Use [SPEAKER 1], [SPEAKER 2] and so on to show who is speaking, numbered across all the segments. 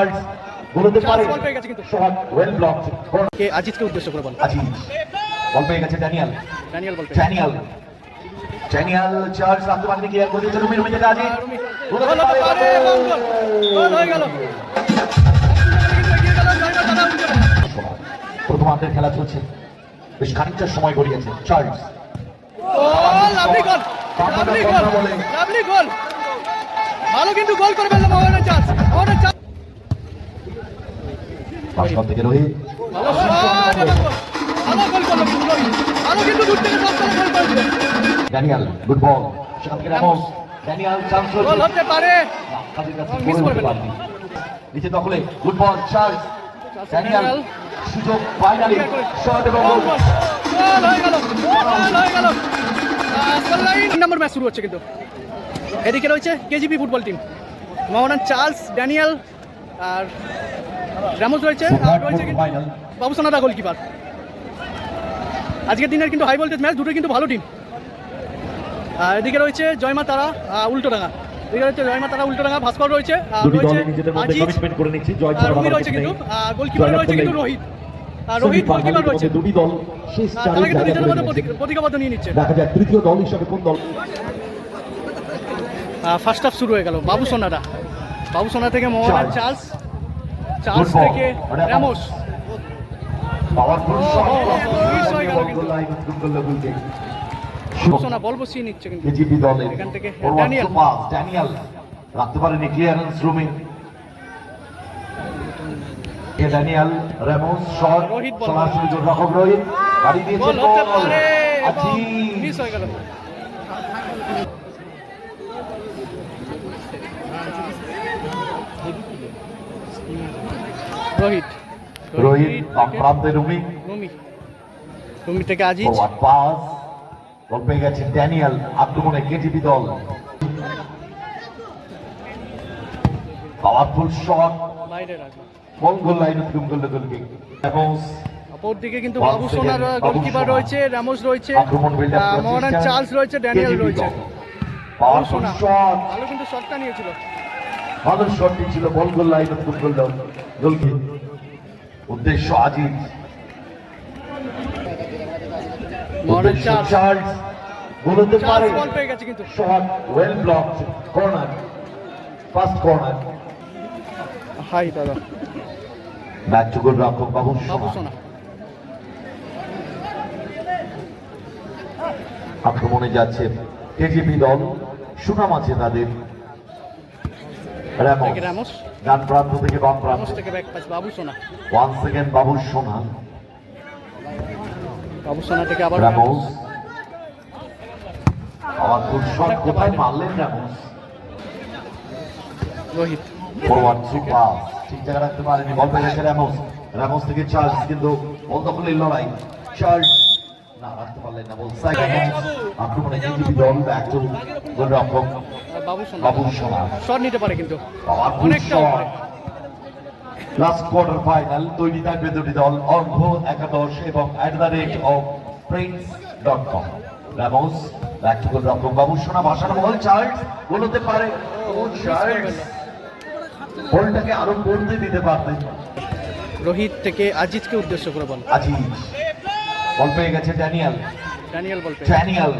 [SPEAKER 1] Charles বলতে পারে। Shot well blocked
[SPEAKER 2] কে আজিজকে উদ্দেশ্য করে বল?
[SPEAKER 1] আজিজ। বল পেয়ে গেছে Daniel
[SPEAKER 2] Daniel ball
[SPEAKER 1] Daniel Charles আক্রমণকে কি আজিজ
[SPEAKER 2] গোল হতে পারে গোল। হয়ে গেল।
[SPEAKER 1] প্রথমার্ধের খেলা চলছে। বেশ খানিকটা সময় গড়িয়েছে চার্লস
[SPEAKER 2] গোল লাভলি ভালো কিন্তু গোল করে ফেলল মোহামেডান চান্স মোহামেডান চান্স করে দিল।
[SPEAKER 1] ড্যানিয়াল গুড বল সেখান থেকে রামোস। ড্যানিয়াল চান্স
[SPEAKER 2] হতে পারে।
[SPEAKER 1] নিচে দখলে গুড বল চার্লস ড্যানিয়াল। সুযোগ ফাইনালি শট এবং
[SPEAKER 2] গোল হয়ে গেল। গোল হয়ে গেল। নম্বর ম্যাচ শুরু হচ্ছে কিন্তু। এদিকে রয়েছে KGP football team Mohammedan Charles Daniel আর রামোস রয়েছে আর রয়েছে কিন্তু
[SPEAKER 1] ফাইনাল
[SPEAKER 2] গোলকিপার আজকের দিনের কিন্তু হাই ভোল্টেজ ম্যাচ দুটোই কিন্তু ভালো টিম আর এদিকে রয়েছে জয়মা তারা উল্টোডাঙ্গা। এদিকে রয়েছে জয়মা তারা উল্টোডাঙ্গা ভাস্কর রয়েছে আর আজিজ আর রুমি কিন্তু গোলকিপার রয়েছে কিন্তু রোহিত। আর রোহিত গোলকিপার রয়েছে।
[SPEAKER 1] দুটি দল শেষ
[SPEAKER 2] তারা কিন্তু
[SPEAKER 1] জায়গা
[SPEAKER 2] মধ্যে প্রতিজ্ঞাবদ্ধ নিয়ে নিচ্ছে।
[SPEAKER 1] দেখা যাক তৃতীয় দল হিসাবে কোন দল
[SPEAKER 2] ফার্স্ট হাফ শুরু হয়ে গেল বাবু সোনাদা বাবু সোনা থেকে মোহামেডান চার্লস
[SPEAKER 1] ball.
[SPEAKER 2] থেকে রামোস। হয়ে গেল কিন্তু।
[SPEAKER 1] গোলকে
[SPEAKER 2] বাবু সোনা বল বসিয়ে নিচ্ছে কিন্তু। এখান থেকে
[SPEAKER 1] forward
[SPEAKER 2] Daniel.
[SPEAKER 1] to pass, Daniel রাখতে পারেনি ক্লিয়ারেন্স রুমে। এ ড্যানিয়েল রেমোস শট
[SPEAKER 2] রোহিত
[SPEAKER 1] সরাসরি গাড়ি দিয়েছে।
[SPEAKER 2] মিস হয়ে গেল। রোহিত।
[SPEAKER 1] রোহিত প্রান্তে রুমি।
[SPEAKER 2] রুমি। রুমি থেকে আজিজ।
[SPEAKER 1] পাস। বল পেয়ে গেছে ড্যানিয়েল আক্রমণে কেজিপি দল। Powerful shot.
[SPEAKER 2] বাইরে রাখল
[SPEAKER 1] বল গোল লাইন অতিক্রম করল গোলকে রেমোস
[SPEAKER 2] অপর দিকে কিন্তু বাবু সোনার গোলকিপার রয়েছে রামোস রয়েছে। মোহনান চার্লস রয়েছে ড্যানিয়েল রয়েছে।
[SPEAKER 1] পাওয়ারফুল
[SPEAKER 2] সোনা।
[SPEAKER 1] শট।
[SPEAKER 2] ভালো কিন্তু শটটা নিয়েছিল।
[SPEAKER 1] ভালো শটটি ছিল বল গোল করল গোলকে উদ্দেশ্য আজিজ।
[SPEAKER 2] চার্লস।
[SPEAKER 1] পারে shot well blocked corner first corner.
[SPEAKER 2] High দাদা।
[SPEAKER 1] গোল রক্ষক বাবু সোনা। আক্রমণে যাচ্ছে কেজিপি দল সুনাম আছে তাদের।
[SPEAKER 2] থেকে রামোস
[SPEAKER 1] ডান প্রান্ত থেকে বাম প্রান্ত।
[SPEAKER 2] থেকে ব্যাক পাস বাবু সোনা।
[SPEAKER 1] ওয়ান সেকেন্ড বাবু সোনা।
[SPEAKER 2] বাবু সোনা থেকে আবার
[SPEAKER 1] রামোস আবার খুব শট কোথায় মারলেন রামোস
[SPEAKER 2] রোহিত।
[SPEAKER 1] ফরওয়ার্ড সুপার ঠিক জায়গা রাখতে পারেনি বল পেয়ে গেছে রামোস রামোস থেকে চার্লস কিন্তু বল দখলের লড়াই চার্লস না রাখতে পারলেন না বল। সাইড আক্রমণে কেজিপি দল ব্যাক টু গোলরক্ষক।
[SPEAKER 2] আর সোনা শট নিতে পারে কিন্তু।
[SPEAKER 1] পাওয়ারফুল
[SPEAKER 2] অনেকটা
[SPEAKER 1] লাস্ট কোয়ার্টার ফাইনাল তৈরি থাকবে দুটি দল অর্ঘ একাদশ এবং at the rate of prince dot com Ramos ব্যাকটুকুল রকম বাবু সোনা বাসানো বল চার্লস গোল হতে পারে। ও চার্লস বলটাকে আরও পড়তে দিতে পারতেন।
[SPEAKER 2] রোহিত থেকে আজিজকে উদ্দেশ্য করে বল।
[SPEAKER 1] আজিজ। বল পেয়ে গেছে Daniel.
[SPEAKER 2] Daniel ball
[SPEAKER 1] Daniel.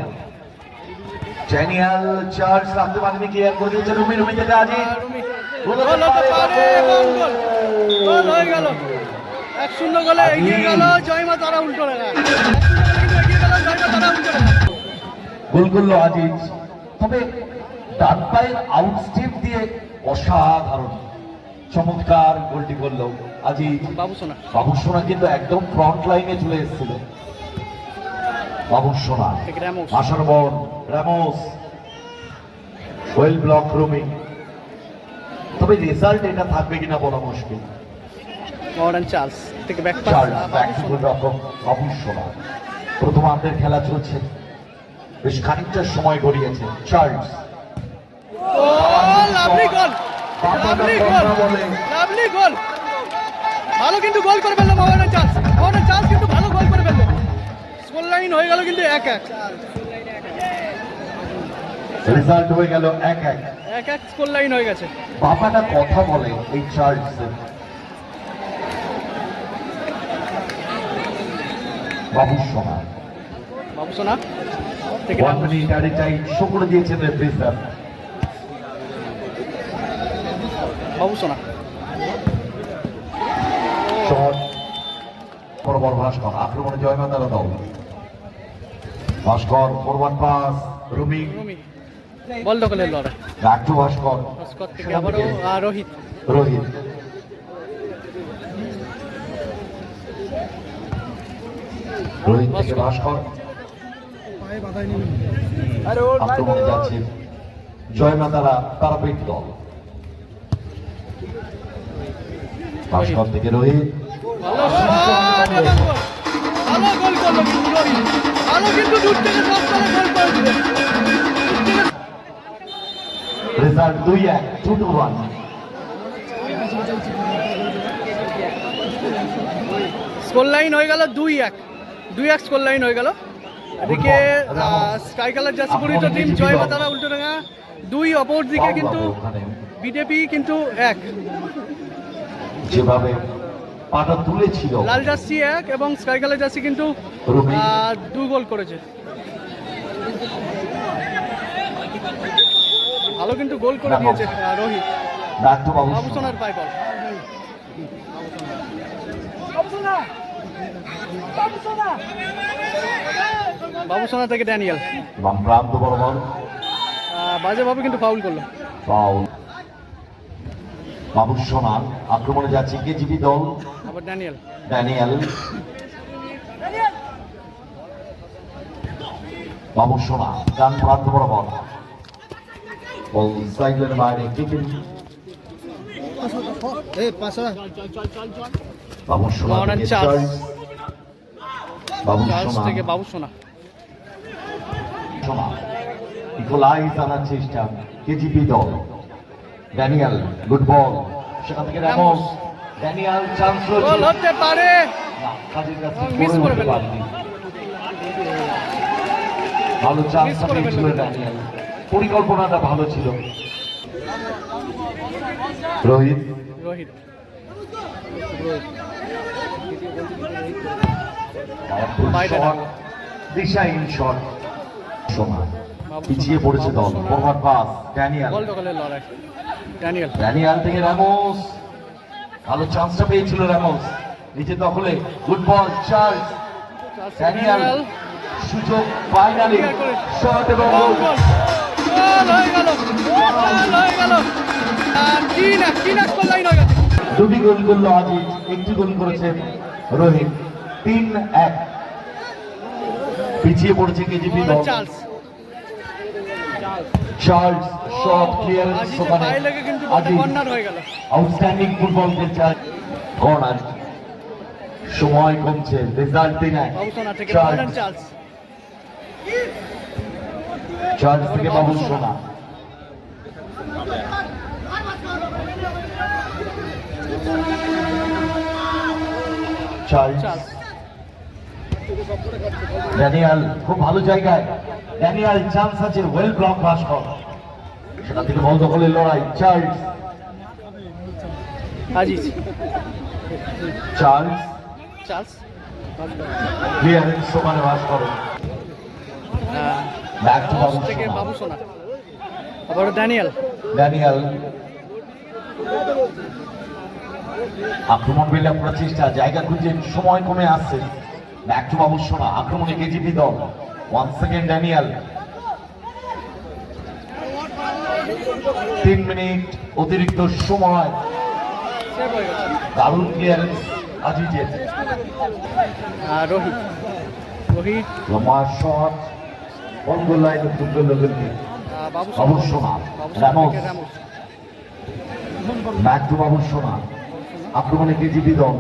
[SPEAKER 1] Daniel Charles রাখতে পারেনি ক্লিয়ার করে দিয়েছে রুমি রুমি আজিজ
[SPEAKER 2] আর রুমি
[SPEAKER 1] গোল
[SPEAKER 2] হতে পারে এবং গোল হয়ে গেল। এক শূন্য গোলে এগিয়ে গেল জয়মা তারা উল্টো লাগা এগিয়ে গেল জয়মা তারা উল্টো লাগা
[SPEAKER 1] গোল করল আজিজ। তবে ডান পায়ের আউটস্টেপ দিয়ে অসাধারণ। চমৎকার গোলটি করল আজিজ।
[SPEAKER 2] বাবু সোনা।
[SPEAKER 1] বাবু সোনা কিন্তু একদম ফ্রন্ট লাইনে চলে এসেছিল।
[SPEAKER 2] থেকে রামোস
[SPEAKER 1] আশার বন রামোস ওয়েল ব্লক রুমিং তবে রেজাল্ট এটা থাকবে কিনা বলা মুশকিল।
[SPEAKER 2] মডার্ন চার্লস থেকে ব্যাক
[SPEAKER 1] রকম বাবু সোনা প্রথমার্ধের খেলা চলছে। বেশ খানিকটা সময় গড়িয়েছে। চার্লস
[SPEAKER 2] ও lovely goal lovely goal lovely goal ভালো কিন্তু গোল করে ফেলল চার্লস চার্লস কিন্তু ভালো স্কোর লাইন হয়ে গেল কিন্তু এক এক।
[SPEAKER 1] রেজাল্ট হয়ে গেল এক এক।
[SPEAKER 2] এক এক স্কোর লাইন হয়ে গেছে।
[SPEAKER 1] বাবাটা কথা বলে এই চার্লস বাবু সোনা।
[SPEAKER 2] বাবু সোনা থেকে
[SPEAKER 1] ওয়ান মিনিট আর এটাই শো করে দিয়েছেন রেফারি স্যার
[SPEAKER 2] বাবু সোনা।
[SPEAKER 1] শট পরবর ভাস্কর আক্রমণে জয়মাতারা দল Bhaskar forward pass Rumi.
[SPEAKER 2] Ball দখলের লড়াই।
[SPEAKER 1] ব্যাক টু ভাস্কর।
[SPEAKER 2] ভাস্কর থেকে আবারও রোহিত।
[SPEAKER 1] রোহিত। রোহিত থেকে ভাস্কর। আক্রমণে যাচ্ছে জয়মাতারা তারাপীঠ দল। ভাস্কর থেকে রোহিত।
[SPEAKER 2] ভালো গোল করল কিন্তু রোহিত ভালো কিন্তু দূর থেকে সব গোল করে
[SPEAKER 1] রেজাল্ট দুই এক two two one
[SPEAKER 2] score line হয়ে গেল দুই এক। দুই এক স্কোর লাইন হয়ে গেল। এদিকে স্কাই কালার পরিচিত টিম জয় মাতারা উল্টোডাঙ্গা। দুই অপর দিকে কিন্তু বিজেপি কিন্তু এক।
[SPEAKER 1] যেভাবে পাটা তুলেছিল।
[SPEAKER 2] লাল জার্সি এক এবং স্কাই কালার জার্সি কিন্তু দু গোল করেছে। ভালো কিন্তু গোল করে দিয়েছে রোহিত।
[SPEAKER 1] ব্যাক টু বাবু
[SPEAKER 2] বাবু সোনার পায় বল। বাবু সোনা থেকে ড্যানিয়েল।
[SPEAKER 1] প্রান্ত বরাবর।
[SPEAKER 2] বাজেভাবে কিন্তু ফাউল করল।
[SPEAKER 1] ফাউল। বাবু সোনা আক্রমণে যাচ্ছে কেজিবি দল।
[SPEAKER 2] আবার ড্যানিয়েল
[SPEAKER 1] ড্যানিয়েল বাবু সোনা ডান প্রান্ত বরাবর বল। সাইডের বাইরে কিপিং বাবু সোনা থেকে বাবু সোনা
[SPEAKER 2] থেকে বাবু সোনা
[SPEAKER 1] সোনা ইকোলাইজ আনার চেষ্টা কেজিপি দল। ড্যানিয়েল গুড বল সেখান থেকে ড্যানিয়েল চান্স
[SPEAKER 2] গোল হতে পারে।
[SPEAKER 1] কাজের কাছে
[SPEAKER 2] miss
[SPEAKER 1] করে। ভালো চান্স
[SPEAKER 2] ফেলল।
[SPEAKER 1] ড্যানিয়েল পরিকল্পনাটা ভালো ছিল। রোহিত।
[SPEAKER 2] রোহিত।
[SPEAKER 1] শট দিশাহীন শট সোনা পিছিয়ে পড়েছে দল। ফরওয়ার্ড পাস ড্যানিয়েল
[SPEAKER 2] ড্যানিয়াল
[SPEAKER 1] থেকে র্যামোস ভালো চান্সটা পেয়েছিল র্যামোস নিচে দখলে গুড বল চার্লস ড্যানিয়াল সুযোগ ফাইনালি শট এবং
[SPEAKER 2] হয়ে হয়ে হয়ে
[SPEAKER 1] দুটি গোল করল আজিজ একটি গোল করেছেন রোহিত। তিন এক। পিছিয়ে পড়েছে কেজিপি দল।
[SPEAKER 2] চার্লস
[SPEAKER 1] চার্লস শট ক্লিয়ারেন্স ওখানে
[SPEAKER 2] গেল।
[SPEAKER 1] আউটস্ট্যান্ডিং ফুটবল খেলছে কর্নার সময় কমছে রেজাল্ট চার্লস চার্জ থেকে বাবু সোনা চার্জ ড্যানিয়াল খুব ভালো জায়গায়। ড্যানিয়াল চান্স আছে ওয়েল ব্লক ভাস্কর সেখান থেকে বল দখলের লড়াই
[SPEAKER 2] আজিজ। চার্লস।
[SPEAKER 1] ক্লিয়ারেন্স সমানে ভাস্কর ব্যাক টু বাবু
[SPEAKER 2] থেকে
[SPEAKER 1] সোনা
[SPEAKER 2] বাবু সোনা। আবার ড্যানিয়েল।
[SPEAKER 1] ড্যানিয়াল। আক্রমণ বিল্ডাপ করার চেষ্টা জায়গা খুঁজে সময় কমে আসছে। ব্যাক টু বাবু সোনা আক্রমণে কেজিপি দল। ওয়ান সেকেন্ড ড্যানিয়াল তিন মিনিট অতিরিক্ত সময়। দারুণ ক্লিয়ারেন্স আজিজের।
[SPEAKER 2] আর রোহিত রোহিত।
[SPEAKER 1] লম্বা শট লাইন ফুটবল লেভেলকে রামোস। সোনা আক্রমণে কেজিপি দল।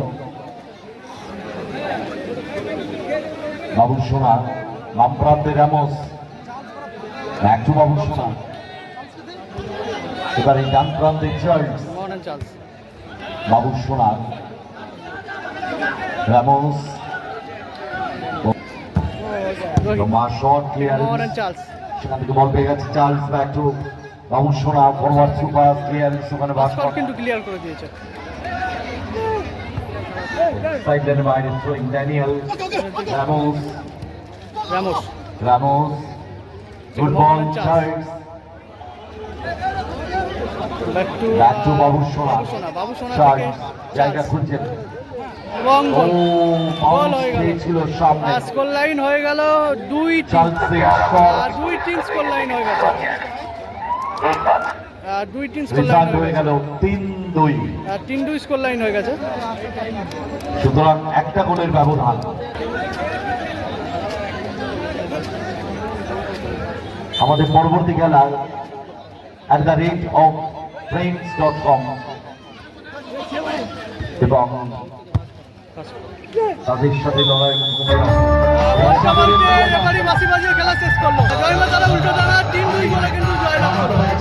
[SPEAKER 1] বাবু সোনা বাম প্রান্তে র্যামোস ব্যাক টু সোনা। এবারে ডান প্রান্তে চার্লস
[SPEAKER 2] মডার্ন চার্লস
[SPEAKER 1] বাবু সোনা র্যামোস
[SPEAKER 2] মডার্ন
[SPEAKER 1] ক্লিয়ারেন্স
[SPEAKER 2] চার্লস
[SPEAKER 1] সেখান থেকে বল পেয়ে গেছে চার্লস ব্যাক টু বাবু সোনা ফরওয়ার্ড সুপার ক্লিয়ারেন্স ওখানে বাস
[SPEAKER 2] কিন্তু ক্লিয়ার করে দিয়েছে।
[SPEAKER 1] সাইড বাইরে throwing Daniel Ramos
[SPEAKER 2] Ramos
[SPEAKER 1] Ramos good ball Charles
[SPEAKER 2] to
[SPEAKER 1] Babu Sona Charles জায়গা খুঁজছেন।
[SPEAKER 2] এবং
[SPEAKER 1] ও
[SPEAKER 2] হয়ে গেল।
[SPEAKER 1] ছিল সামনে।
[SPEAKER 2] স্কোর লাইন হয়ে গেল। দুই দুই তিন স্কোর লাইন হয়ে গেছে দুই তিন স্কোর লাইন হয়ে
[SPEAKER 1] হয়ে গেল। তিন দুই।
[SPEAKER 2] তিন দুই স্কোর লাইন হয়ে গেছে।
[SPEAKER 1] সুতরাং একটা গোলের ব্যবধান। আমাদের পরবর্তী খেলা at the rate of friends dot com এবং তাদের সাথে লড়াই
[SPEAKER 2] খেলা শেষ করল। জয় মাতারা উল্টো টানা তিন দুই করে কিন্তু জয়লাভ করল